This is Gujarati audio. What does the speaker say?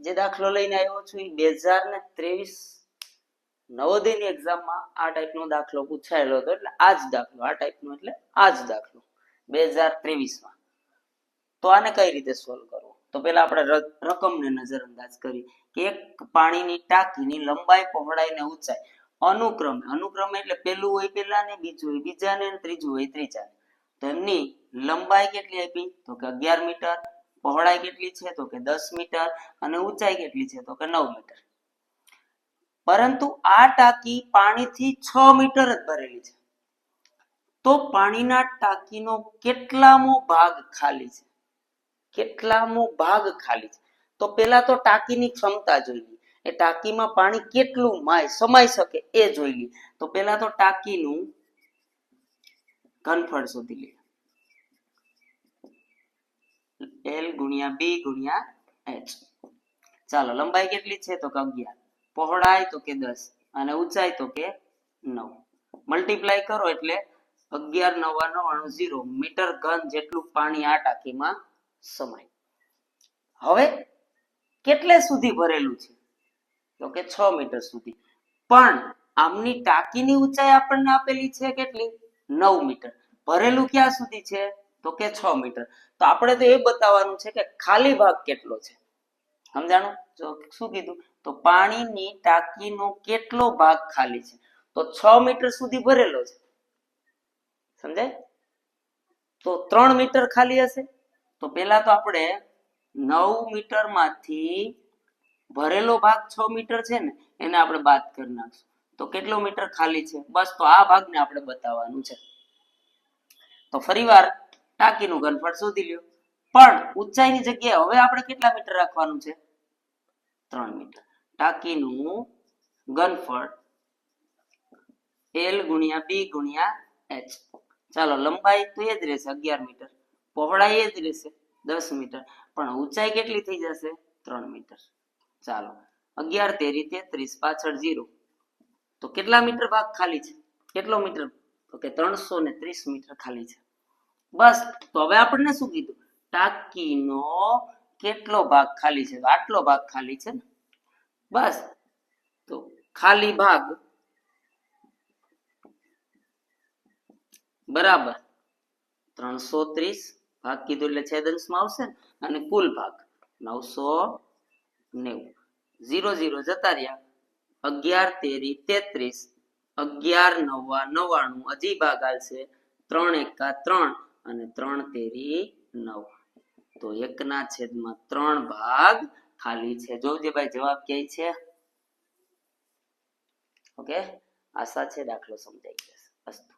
જે દાખલો લઈને આવ્યો છું એ બે હજાર ને ત્રેવીસ નવોદયની એક્ઝામમાં આ ટાઈપનો દાખલો પૂછાયેલો હતો. એટલે આ જ દાખલો, આ ટાઈપનો એટલે આ જ દાખલો, બે હજાર ત્રેવીસમાં. તો આને કઈ રીતે સોલ્વ કરવો? તો પેલા આપણે રકમને નજરઅંદાજ કરી કે એક પાણીની ટાંકીની લંબાઈ પહોળાઈ ને ઊંચાઈ, અનુક્રમે અનુક્રમે એટલે પેલું હોય પેલા ને બીજું હોય બીજા ને ત્રીજું હોય ત્રીજા તો એમની લંબાઈ કેટલી આપી? તો કે અગિયાર મીટર પહોળાઈ કેટલી છે? તો કે દસ મીટર અને ઊંચાઈ કેટલી છે? તો કે નવ મીટર. પરંતુ આ ટાંકી પાણીથી છ મીટર જ ભરેલી છે. તો પાણીના ટાંકીનો કેટલામો ભાગ ખાલી છે? કેટલામો ભાગ ખાલી છે? તો પેલા તો ટાંકીની ક્ષમતા જોઈ લઈએ એ ટાંકીમાં પાણી કેટલું માય સમાઈ શકે એ જોઈ લી. તો પેલા તો ટાંકીનું ઘનફળ શોધી લઈએ એલ ગુણ્યા બી ગુણ્યા એચ. ચાલો, લંબાઈ કેટલી છે? તો કે અગિયાર. પહોળાઈ તો કે દસ અને ઊંચાઈ તો કે નવ. મલ્ટીપ્લાય કરો એટલે અગિયાર, નવા નવ્વાણું ઝીરો મીટર ઘન જેટલું પાણી આ ટાંકીમાં સમાય. હવે કેટલે સુધી ભરેલું છે? તો કે છ મીટર સુધી. પણ આમની ટાંકીની ઊંચાઈ આપણને આપેલી છે કેટલી? નવ મીટર. ભરેલું ક્યાં સુધી છે? તો કે છ મીટર. તો આપણે તો એ બતાવવાનું છે કે ખાલી ભાગ કેટલો છે. સમજાણું? શું કીધું? તો પાણીની ટાંકીનો કેટલો ભાગ ખાલી છે? તો છ મીટર સુધી ભરેલો છે. સમજાય? તો ત્રણ મીટર ખાલી હશે. તો પેલા તો આપણે નવ મીટરમાંથી ભરેલો ભાગ છ મીટર છે ને, એને આપણે બાદ કરી નાખશું. તો કેટલો મીટર ખાલી છે? બસ તો આ ભાગને આપણે બતાવવાનું છે. તો ફરીવાર ટાંકીનું ઘનફળ શોધી લ્યો. પણ ઊંચાઈની જગ્યાએ હવે આપણે કેટલા મીટર રાખવાનું છે? ત્રણ મીટર. ટાંકીનું ઘનફળ એલ ગુણ્યા બી ગુણ્યા એચ. ચાલો, લંબાઈ તો એ જ રહેશે, અગિયાર મીટર. પહોળાઈ એ જ રહેશે, દસ મીટર. પણ ઊંચાઈ કેટલી થઈ જશે? ત્રણ મીટર. ચાલો, અગિયાર તેરી તેત્રીસ પાછળ જીરો તો કેટલા મીટર ભાગ ખાલી છે? કેટલો મીટર? તો કે ત્રણસો ને ત્રીસ મીટર ખાલી છે. બસ, તો હવે આપણને શું કીધું? ટાંકીનો કેટલો ભાગ ખાલી છે? આટલો ભાગ ખાલી છે ને? બસ, તો ખાલી ભાગ બરાબર ત્રણસો ત્રીસ ભાગ કીધું એટલે છેદંશમાં આવશે ને? અને કુલ ભાગ નવસો નેવું. ઝીરો ઝીરો જતા રહ્યા. અગિયાર તેરી તેત્રીસ. અગિયાર નવા નવ્વાણું. હજી ભાગ આવશે ત્રણ એકા ત્રણ. અને ત્રણ તેરી નવ. તો એકના છેદમાં ત્રણ ભાગ ખાલી છે. જોજે ભાઈ જવાબ કે છે. ઓકે? આશા છે દાખલો સમજાઈ જશે. અસ્તુ.